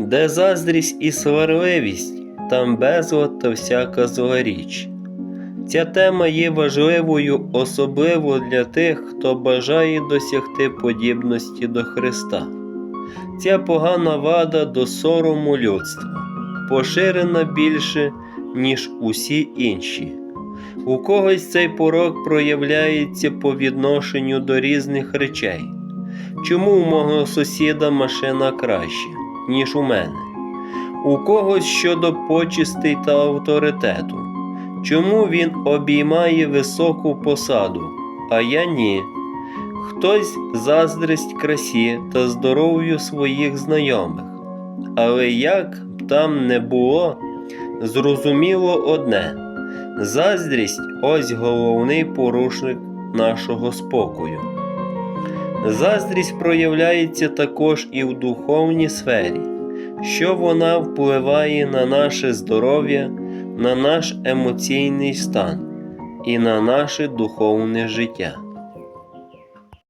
Де заздрість і сварливість, там безлад та всяка зла річ. Ця тема є важливою особливо для тих, хто бажає досягти подібності до Христа. Ця погана вада до сорому людства, поширена більше, ніж усі інші. У когось цей порок проявляється по відношенню до різних речей. Чому у мого сусіда машина краще, ніж у мене? У когось щодо почестей та авторитету. Чому він обіймає високу посаду, а я ні? Хтось заздрить красі та здоров'ю своїх знайомих. Але як б там не було, зрозуміло одне: заздрість ось головний порушник нашого спокою. Заздрість проявляється також і в духовній сфері, що вона впливає на наше здоров'я, на наш емоційний стан і на наше духовне життя.